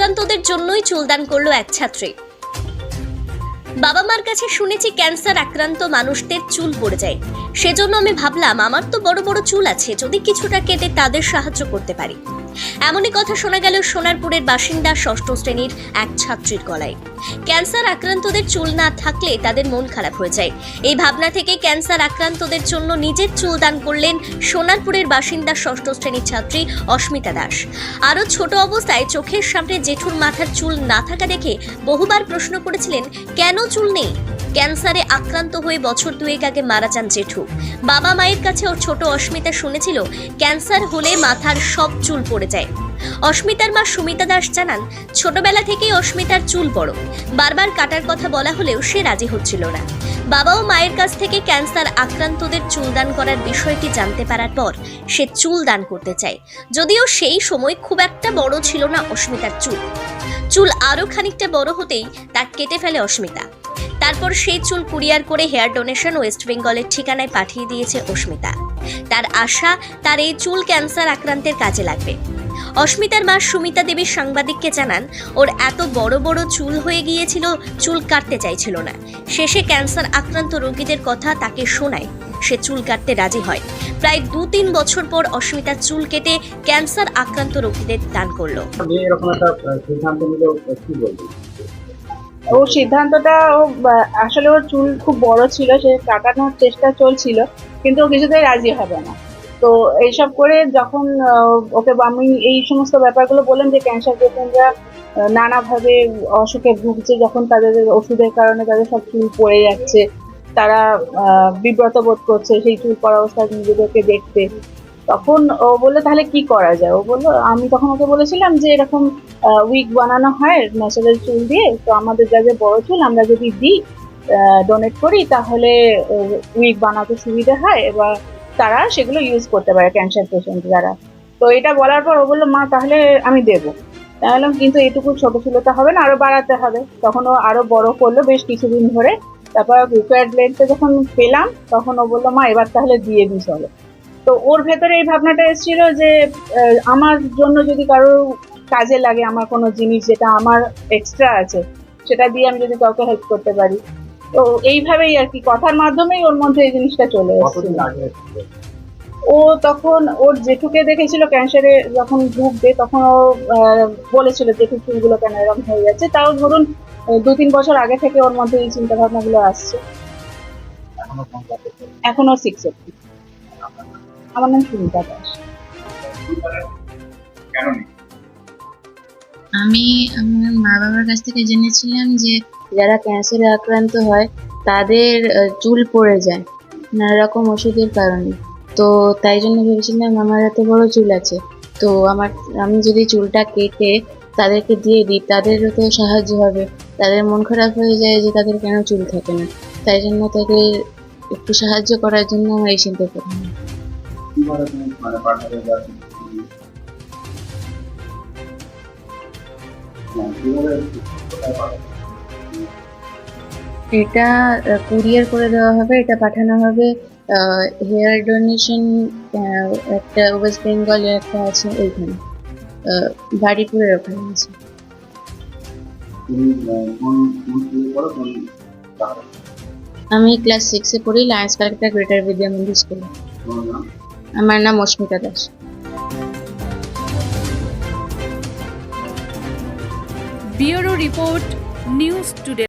আক্রান্তদের জন্যই চুলদান করল এক ছাত্রী। বাবা মার কাছে শুনেছি ক্যান্সার আক্রান্ত মানুষদের চুল পড়ে যায়। সেজন্য আমি ভাবলাম, আমার তো বড় বড় চুল আছে, যদি কিছুটা কেটে তাদের সাহায্য করতে পারি। এমনই কথা শোনা গেল সোনারপুরের বাসিন্দা ষষ্ঠ শ্রেণির এক ছাত্রীর গলায়। ক্যান্সার আক্রান্তদের চুল না থাকলে তাদের মন খারাপ হয়ে যায়। এই ভাবনা থেকে ক্যান্সার আক্রান্তদের জন্য নিজের চুল দান করলেন সোনারপুরের বাসিন্দা ষষ্ঠ শ্রেণির ছাত্রী অস্মিতা দাস। আরও ছোট অবস্থায় চোখের সামনে জেঠুর মাথার চুল না থাকা দেখে বহুবার প্রশ্ন করেছিলেন, কেন চুল নেই? ক্যান্সারে আক্রান্ত হয়ে বছর দুয়েক আগে মারা যান জেঠু। বাবা মায়ের কাছে ওর ছোট অস্মিতা শুনেছিল, ক্যান্সার হলে মাথার সব চুল পড়ে যায়। অস্মিতার মা সুমিতা দাস জানান, ছোটবেলা থেকেই অস্মিতার চুল বড়। বারবার কাটার কথা বলা হলেও সে রাজি হচ্ছিল না। বাবা ও মায়ের কাছ থেকে ক্যান্সার আক্রান্তদের চুল দান করার বিষয়টি জানতে পারার পর সে চুল দান করতে চায়। যদিও সেই সময় খুব একটা বড় ছিল না অস্মিতার চুল। চুল আরও খানিকটা বড় হতেই তা কেটে ফেলে অস্মিতা। তারপর সেই চুল কুরিয়ার করে হেয়ার ডোনেশন ওয়েস্ট বেঙ্গলের ঠিকানায় পাঠিয়ে দিয়েছে অস্মিতা। তার আশা, তার এই চুল ক্যান্সার আক্রান্তের কাজে লাগবে। অস্মিতার মা সুমিতা দেবী সাংবাদিককে জানান, ওর এত বড় বড় চুল হয়ে গিয়েছিল, চুল কাটতে চাইছিল না। শেষে ক্যান্সার আক্রান্ত রোগীদের কথা তাকে শোনায়, সে চুল কাটতে রাজি হয়। প্রায় দু তিন বছর পর অস্মিতার চুল কেটে ক্যান্সার আক্রান্ত রোগীদের দান করল। ও সিদ্ধান্তটা ও আসলে ওর চুল খুব বড় ছিল, সে কাটানোর চেষ্টা চলছিল, কিন্তু ও কিছুতেই রাজি হবে না। তো এইসব করে যখন ওকে আমি এই সমস্ত ব্যাপারগুলো বললাম যে ক্যান্সার পেশেন্টরা নানাভাবে অসুখে ভুগছে, যখন তাদের ওষুধের কারণে তাদের সব চুল পড়ে যাচ্ছে, তারা বিব্রত বোধ করছে, সেই চুল পড়া অবস্থায় নিজেদেরকে দেখতে। তখন ও বলল, তাহলে কি করা যায়? ও বলল, আমি তখন ওকে বলেছিলাম যে এরকম উইক বানানো হয় ন্যাচারাল চুল দিয়ে, তো আমাদের যা যে বড় চুল আমরা যদি দিই ডোনেট করি, তাহলে উইক বানাতে সুবিধা হয় এবার তারা সেগুলো ইউজ করতে পারে ক্যান্সার পেশেন্ট যারা। তো এটা বলার পর ও বলল, মা, তাহলে আমি দেবো। তাহলে কিন্তু এটুকু ছোট ছিল তো হবে না, আরও বাড়াতে হবে। তখন ও আরও বড় করল বেশ কিছুদিন ধরে। তারপর রিকোয়ার্ড লেন্থে যখন পেলাম, তখন ও বলল, মা, এবার তাহলে দিয়ে দিই চলো। তো ওর ভেতরে এই ভাবনাটা এসেছিল যে আমার জন্য যদি কারোর কাজে লাগে আমার কোনো জিনিস যেটা আমার এক্সট্রা আছে সেটা দিয়ে আমি যদি কাউকে হেল্প করতে পারি। তো এইভাবেই আর কি কথার মাধ্যমেই ওর মধ্যে এই জিনিসটা চলে এসেছিল? ও তখন ওর জেঠুকে দেখেছিল ক্যান্সারে যখন ভুগবে তখন ও বলেছিল জেঠু চুলগুলো কেন এরকম হয়ে যাচ্ছে। তাও ধরুন দু তিন বছর আগে থেকে ওর মধ্যে এই চিন্তা ভাবনাগুলো আসছে। এখনও সিক্স আমার নাম সুমিতা দাস। আমি আমার মা বাবার কাছ থেকে জেনেছিলাম যে যারা ক্যান্সারে আক্রান্ত হয়, তাদের চুল পড়ে যায়, নানা রকম ওষুধের কারণে। তো তাই জন্য ভেবেছিলাম আমার এত বড় চুল আছে। তো আমার, আমি যদি চুলটা কেটে তাদেরকে দিয়ে দিই, তাদেরও তো সাহায্য হবে। তাদের মন খারাপ হয়ে যায় যে তাদের কেন চুল থাকে না। তাই জন্য তাদের একটু সাহায্য করার জন্য আমার এই চিন্তা করলাম। এটা কুরিয়ার করে দেওয়া হবে, এটা পাঠানো হবে হেয়ার ডোনেশন একটা ওয়েস্ট বেঙ্গলের একটা আছে ওইখানে বাড়িপুরের ওখানে আছে? আমি ক্লাস সিক্সে পড়ি লায়েন্স কালেক্টর গ্রেটার বিদ্যা মন্দির স্কুলে আমার নাম Asmita Das. Bureau report news today